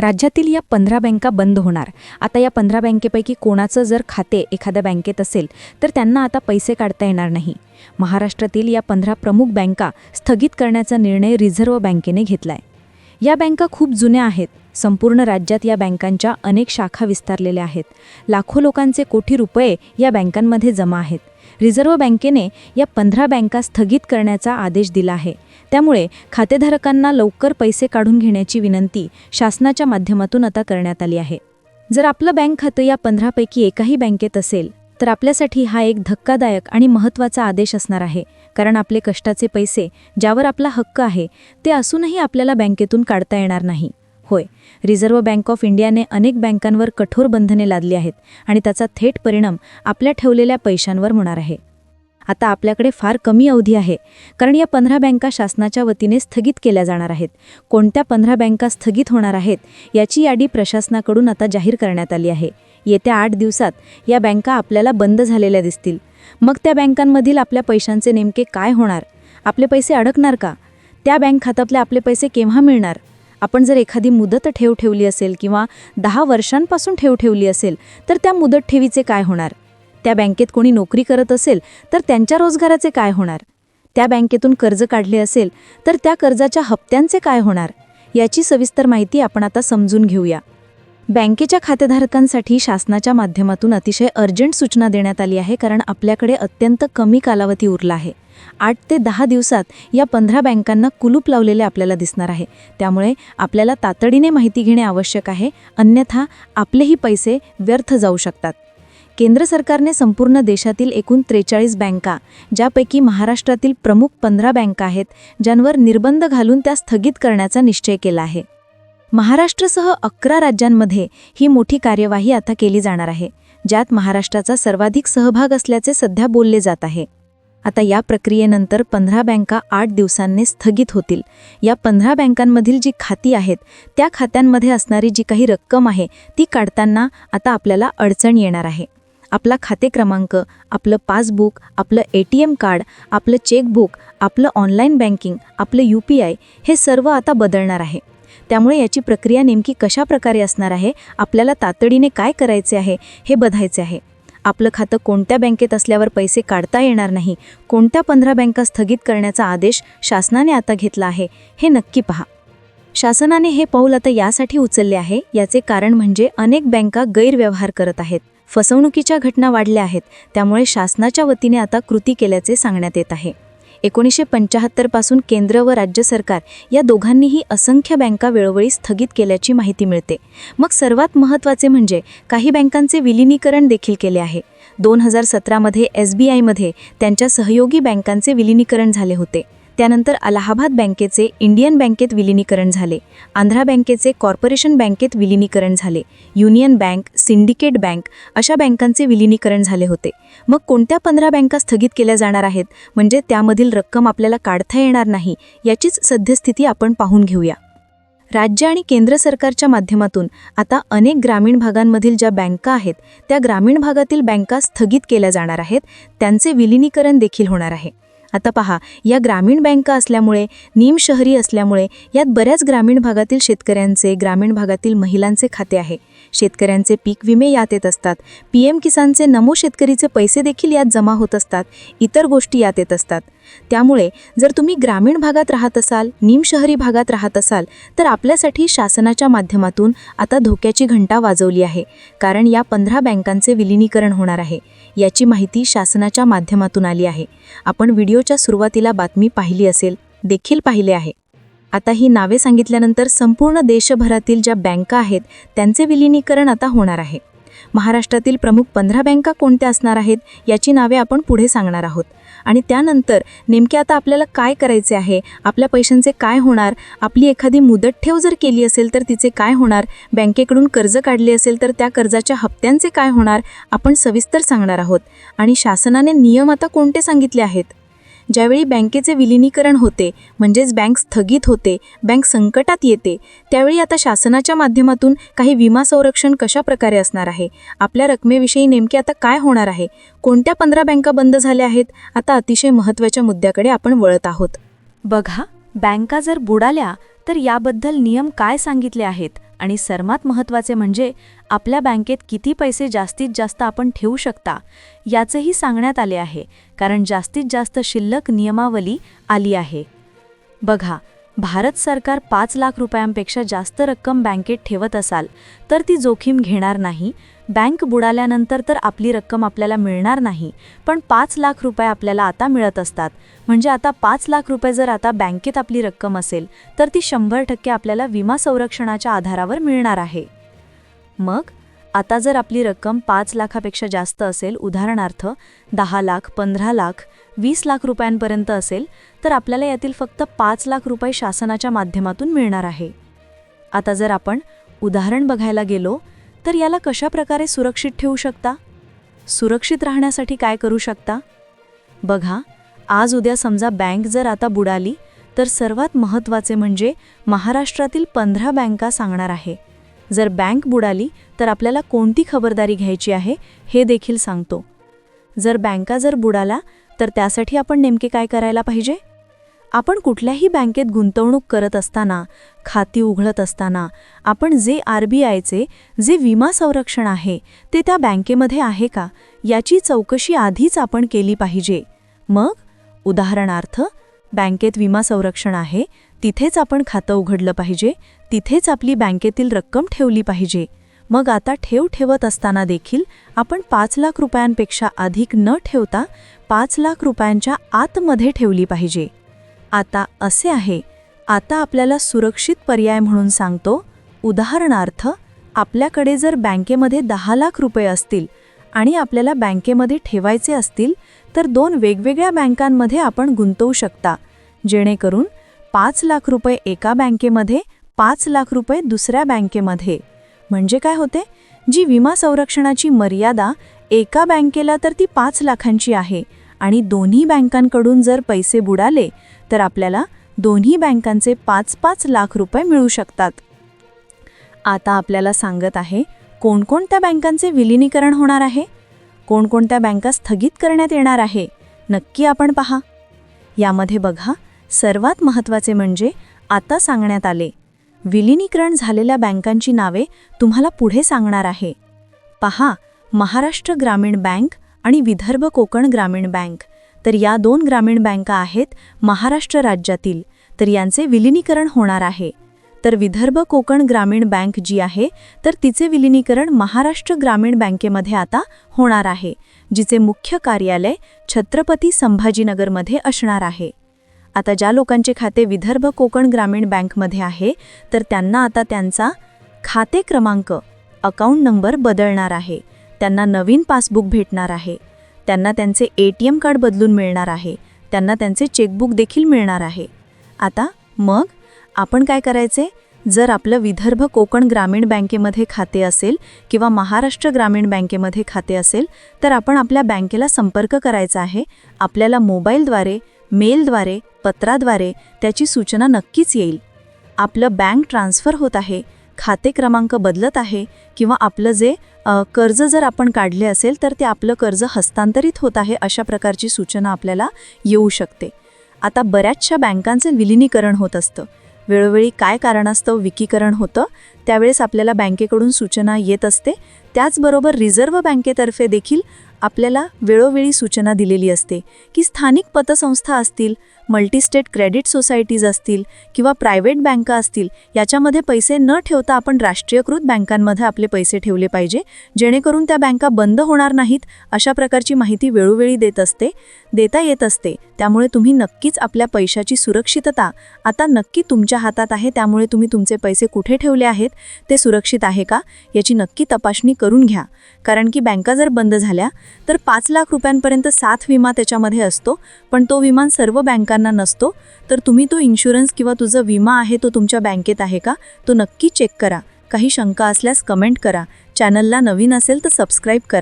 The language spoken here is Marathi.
राज्यातील या पंधरा बँका बंद होणार. आता या पंधरा बँकेपैकी कोणाचं जर खाते एखाद्या बँकेत असेल तर त्यांना आता पैसे काढता येणार नाही. महाराष्ट्रातील या पंधरा प्रमुख बँका स्थगित करण्याचा निर्णय रिझर्व्ह बँकेने घेतलाय. या बँका खूप जुन्या आहेत. संपूर्ण राज्यात या बँकांच्या अनेक शाखा विस्तारलेल्या आहेत. लाखो लोकांचे कोटी रुपये या बँकांमध्ये जमा आहेत. रिझर्व्ह बँकेने या पंधरा बँका स्थगित करण्याचा आदेश दिला आहे. त्यामुळे खातेधारकांना लवकर पैसे काढून घेण्याची विनंती शासनाच्या माध्यमातून आता करण्यात आली आहे. जर आपलं बँक खातं या पंधरापैकी एकाही बँकेत असेल तर आपल्यासाठी हा एक धक्कादायक आणि महत्त्वाचा आदेश असणार आहे. कारण आपले कष्टाचे पैसे ज्यावर आपला हक्क आहे ते असूनही आपल्याला बँकेतून काढता येणार नाही. होय. रिझर्व्ह बँक ऑफ इंडियाने अनेक बँकांवर कठोर बंधने लादली आहेत आणि त्याचा थेट परिणाम आपल्या ठेवलेल्या पैशांवर होणार आहे. आता आपल्याकडे फार कमी अवधी आहे कारण या पंधरा बँका शासनाच्या वतीने स्थगित केल्या जाणार आहेत. कोणत्या पंधरा बँका स्थगित होणार आहेत याची यादी प्रशासनाकडून आता जाहीर करण्यात आली आहे. येत्या आठ दिवसात या बँका आपल्याला बंद झालेल्या दिसतील. मग त्या बँकांमधील आपल्या पैशांचे नेमके काय होणार? आपले पैसे अडकणार का? त्या बँक खात्यातले आपले पैसे केव्हा मिळणार? आपण जर एखादी मुदत ठेव ठेवली असेल किंवा दहा वर्षांपासून ठेव ठेवली असेल तर त्या मुदत ठेवीचे काय होणार? त्या बँकेत कोणी नोकरी करत असेल तर त्यांच्या रोजगाराचे काय होणार? त्या बँकेतून कर्ज काढले असेल तर त्या कर्जाच्या हप्त्यांचे काय होणार? याची सविस्तर माहिती आपण आता समजून घेऊया. बँकेच्या खातेधारकांसाठी शासनाच्या माध्यमातून अतिशय अर्जंट सूचना देण्यात आली आहे कारण आपल्याकडे अत्यंत कमी कालावधी उरला आहे. आठ ते दहा दिवसात या पंधरा बँकांना कुलूप लावलेले आपल्याला दिसणार आहे. त्यामुळे आपल्याला तातडीने माहिती घेणे आवश्यक आहे अन्यथा आपलेही पैसे व्यर्थ जाऊ शकतात. केंद्र सरकारने संपूर्ण देशातील एकूण त्रेचाळीस बँका ज्यापैकी महाराष्ट्रातील प्रमुख पंधरा बँका आहेत ज्यांवर निर्बंध घालून त्या स्थगित करण्याचा निश्चय केला आहे. महाराष्ट्रसह अकरा राज्यांमध्ये ही मोठी कार्यवाही आता केली जाणार आहे ज्यात महाराष्ट्राचा सर्वाधिक सहभाग असल्याचे सध्या बोलले जात आहे. आता या प्रक्रियेनंतर पंधरा बँका आठ दिवसांनी स्थगित होतील. या पंधरा बँकांमधील जी खाती आहेत त्या खात्यांमध्ये असणारी जी काही रक्कम आहे ती काढताना आता आपल्याला अडचण येणार आहे. आपला खाते क्रमांक आपलं पासबुक आपलं ए टी एम कार्ड आपलं चेकबुक आपलं ऑनलाईन बँकिंग आपलं यू पी आय हे सर्व आता बदलणार आहे. त्यामुळे याची प्रक्रिया नेमकी कशा प्रकारे असणार आहे? आपल्याला तातडीने काय करायचे आहे हे बधायचे आहे. आपलं खातं कोणत्या बँकेत असल्यावर पैसे काढता येणार नाही कोणत्या पंधरा बँका स्थगित करण्याचा आदेश शासनाने आता घेतला आहे हे नक्की पहा. शासनाने हे पाऊल आता यासाठी उचलले आहे याचे कारण म्हणजे अनेक बँका गैरव्यवहार करत आहेत फसवणुकीच्या घटना वाढल्या आहेत त्यामुळे शासनाच्या वतीने आता कृती केल्याचे सांगण्यात येत आहे. एकोणीसशे पंच्याहत्तरपासून केंद्र व राज्य सरकार या दोघांनीही असंख्य बँका वेळोवेळी स्थगित केल्याची माहिती मिळते. मग सर्वात महत्त्वाचे म्हणजे काही बँकांचे विलिनीकरण देखील केले आहे. दोन हजार सतरामध्ये एस बी आयमध्ये त्यांच्या सहयोगी बँकांचे विलिनीकरण झाले होते. त्यानंतर अलाहाबाद बँकेचे इंडियन बँकेत विलिनीकरण झाले. आंध्रा बँकेचे कॉर्पोरेशन बँकेत विलिनीकरण झाले. युनियन बँक सिंडिकेट बँक अशा बँकांचे विलिनीकरण झाले होते. मग कोणत्या पंधरा बँका स्थगित केल्या जाणार आहेत? म्हणजे त्यामधील रक्कम आपल्याला काढता येणार नाही याचीच सद्यस्थिती आपण पाहून घेऊया. राज्य आणि केंद्र सरकारच्या माध्यमातून आता अनेक ग्रामीण भागांमधील ज्या बँका आहेत त्या ग्रामीण भागातील बँका स्थगित केल्या जाणार आहेत त्यांचे विलिनीकरण देखील होणार आहे. आता पहा या ग्रामीण बँका असल्यामुळे निमशहरी असल्यामुळे यात बऱ्याच ग्रामीण भागातील शेतकऱ्यांचे ग्रामीण भागातील महिलांचे खाते आहे. शेतकऱ्यांचे पीक विमे यात येत असतात. पी एम किसानचे नमो शेतकरीचे पैसे देखील यात जमा होत असतात. इतर गोष्टी यात येत असतात. त्यामुळे जर तुम्ही ग्रामीण भागात राहत असाल निमशहरी भागात राहत असाल तर आपल्यासाठी शासनाच्या माध्यमातून आता धोक्याची घंटा वाजवली आहे. कारण या पंधरा बँकांचे विलिनीकरण होणार आहे. याची माहिती शासनाच्या माध्यमातून आली आहे. आपण व्हिडिओ व्हिडिओच्या सुरुवातीला बातमी पाहिली असेल देखील पाहिले आहे. आता ही नावे सांगितल्यानंतर संपूर्ण देशभरातील ज्या बँका आहेत त्यांचे विलिनीकरण आता होणार आहे. महाराष्ट्रातील प्रमुख पंधरा बँका कोणत्या असणार आहेत याची नावे आपण पुढे सांगणार आहोत. आणि त्यानंतर नेमके आता आपल्याला काय करायचे आहे आपल्या पैशांचे काय होणार आपली एखादी मुदत ठेव जर केली असेल तर तिचे काय होणार बँकेकडून कर्ज काढले असेल तर त्या कर्जाच्या हप्त्यांचे काय होणार आपण सविस्तर सांगणार आहोत. आणि शासनाने नियम आता कोणते सांगितले आहेत? ज्यावेळी बँकेचे विलिनीकरण होते म्हणजेच बँक स्थगित होते बँक संकटात येते त्यावेळी आता शासनाच्या माध्यमातून काही विमा संरक्षण कशा प्रकारे असणार आहे? आपल्या रकमेविषयी नेमके आता काय होणार आहे? कोणत्या पंधरा बँका बंद झाल्या आहेत? आता अतिशय महत्त्वाच्या मुद्द्याकडे आपण वळत आहोत. बघा बँका जर बुडाल्या तर याबद्दल नियम काय सांगितले आहेत? आणि सर्वात महत्त्वाचे म्हणजे आपल्या बँकेत किती पैसे जास्तीत जास्त आपण ठेवू शकता याचंही सांगण्यात आले आहे कारण जास्तीत जास्त शिल्लक नियमावली आली आहे. बघा भारत सरकार पाच लाख रुपयांपेक्षा जास्त रक्कम बँकेत ठेवत असाल तर ती जोखीम घेणार नाही. बँक बुडाल्यानंतर तर आपली रक्कम आपल्याला मिळणार नाही पण पाच लाख रुपये आपल्याला आता मिळत असतात. म्हणजे आता पाच लाख रुपये जर आता बँकेत आपली रक्कम असेल तर ती शंभर टक्के आपल्याला विमा संरक्षणाच्या आधारावर मिळणार आहे. मग आता जर आपली रक्कम पाच लाखापेक्षा जास्त असेल उदाहरणार्थ दहा लाख पंधरा लाख वीस लाख रुपयांपर्यंत असेल तर आपल्याला यातील फक्त पाच लाख रुपये शासनाच्या माध्यमातून मिळणार आहे. आता जर आपण उदाहरण बघायला गेलो तर याला कशा प्रकारे सुरक्षित ठेवू शकता? सुरक्षित राहण्यासाठी काय करू शकता? बघा आज उद्या समजा बँक जर आता बुडाली तर सर्वात महत्त्वाचे म्हणजे महाराष्ट्रातील पंधरा बँका सांगणार आहे. जर बँक बुडाली तर आपल्याला कोणती खबरदारी घ्यायची आहे हे देखील सांगतो. जर बँका जर बुडाला तर त्यासाठी आपण नेमके काय करायला पाहिजे? आपण कुठल्याही बँकेत गुंतवणूक करत असताना खाती उघडत असताना आपण जे आर बी आयचे जे विमा संरक्षण आहे ते त्या बँकेमध्ये आहे का? याची चौकशी आधीच आपण केली पाहिजे. मग उदाहरणार्थ बँकेत विमा संरक्षण आहे तिथेच आपण खातं उघडलं पाहिजे तिथेच आपली बँकेतील रक्कम ठेवली पाहिजे. मग आता ठेव ठेवत असताना देखील आपण पाच लाख रुपयांपेक्षा अधिक न ठेवता पाच लाख रुपयांच्या आतमध्ये ठेवली पाहिजे. आता असे आहे. आता आपल्याला सुरक्षित पर्याय म्हणून सांगतो. उदाहरणार्थ आपल्याकडे जर बँकेमध्ये दहा लाख रुपये असतील आणि आपल्याला बँकेमध्ये ठेवायचे असतील तर दोन वेगवेगळ्या बँकांमध्ये आपण गुंतवू शकता. जेणेकरून पाच लाख रुपये एका बँकेमध्ये पाच लाख रुपये दुसऱ्या बँकेमध्ये. म्हणजे काय होते? जी विमा संरक्षणाची मर्यादा एका बँकेला तर ती पाच लाखांची आहे आणि दोन्ही बँकांकडून जर पैसे बुडाले तर आपल्याला दोन्ही बँकांचे पाच पाच लाख रुपये मिळू शकतात. आता आपल्याला सांगत आहे कोणकोणत्या बँकांचे विलिनीकरण होणार आहे? कोणकोणत्या बँका स्थगित करण्यात येणार आहे? नक्की आपण पहा. यामध्ये बघा सर्वात महत्त्वाचे म्हणजे आता सांगण्यात आले विलिनीकरण झालेल्या बँकांची नावे तुम्हाला पुढे सांगणार आहे. पहा महाराष्ट्र ग्रामीण बँक आणि विदर्भ कोकण ग्रामीण बँक. तर या दोन ग्रामीण बँका आहेत महाराष्ट्र राज्यातील. तर यांचे विलिनीकरण होणार आहे. तर विदर्भ कोकण ग्रामीण बँक जी आहे तर तिचे विलिनीकरण महाराष्ट्र ग्रामीण बँकेमध्ये आता होणार आहे जिचे मुख्य कार्यालय छत्रपती संभाजीनगरमध्ये असणार आहे. आता ज्या लोकांचे खाते विदर्भ कोकण ग्रामीण बँकमध्ये आहे तर त्यांना आता त्यांचा खाते क्रमांक अकाउंट नंबर बदलणार आहे. त्यांना नवीन पासबुक भेटणार आहे. त्यांना त्यांचे ए टी एम कार्ड बदलून मिळणार आहे. त्यांना त्यांचे चेकबुक देखील मिळणार आहे. आता मग आपण काय करायचे? जर आपलं विदर्भ कोकण ग्रामीण बँकेमध्ये खाते असेल किंवा महाराष्ट्र ग्रामीण बँकेमध्ये खाते असेल तर आपण आपल्या बँकेला संपर्क करायचा आहे. आपल्याला मोबाईलद्वारे मेलद्वारे पत्राद्वारे त्याची सूचना नक्कीच येईल. आपलं बँक ट्रान्स्फर होत आहे खाते क्रमांक बदलत आहे किंवा आपलं जे कर्ज जर आपण काढले असेल तर ते आपलं कर्ज हस्तांतरित होत आहे अशा प्रकारची सूचना आपल्याला येऊ शकते. आता बऱ्याचशा बँकांचे विलिनीकरण होत असतं. वेळोवेळी काय कारणास्तव विकीकरण होतं त्यावेळेस आपल्याला बँकेकडून सूचना येत असते. त्याचबरोबर रिझर्व्ह बँकेतर्फे देखील आपल्याला वेळोवेळी सूचना दिलेली असते की स्थानिक पतसंस्था असतील मल्टीस्टेट क्रेडिट सोसायटीज असतील किंवा प्रायव्हेट बँका असतील याच्यामध्ये पैसे न ठेवता आपण राष्ट्रीयकृत बँकांमध्ये आपले पैसे ठेवले पाहिजे जेणेकरून त्या बँका बंद होणार नाहीत अशा प्रकारची माहिती वेळोवेळी देत असते देता येत असते. त्यामुळे तुम्ही नक्कीच आपल्या पैशाची सुरक्षितता आता नक्की तुमच्या हातात आहे त्यामुळे तुम्ही तुमचे पैसे कुठे ठेवले आहेत ते सुरक्षित आहे का याची नक्की तपासणी करून घ्या. कारण की बँका जर बंद झाल्या तर पाच लाख रुपयांपर्यंत साथ विमा त्याच्यामध्ये असतो पण तो विमा सर्व बँकांना नसतो तर तुम्ही तो इन्शुरन्स किंवा तुझा विमा आहे तो तुमच्या बँकेत आहे का? तो नक्की चेक करा. काही शंका असल्यास कमेंट करा. चॅनलला नवीन असेल तर सबस्क्राईब करा.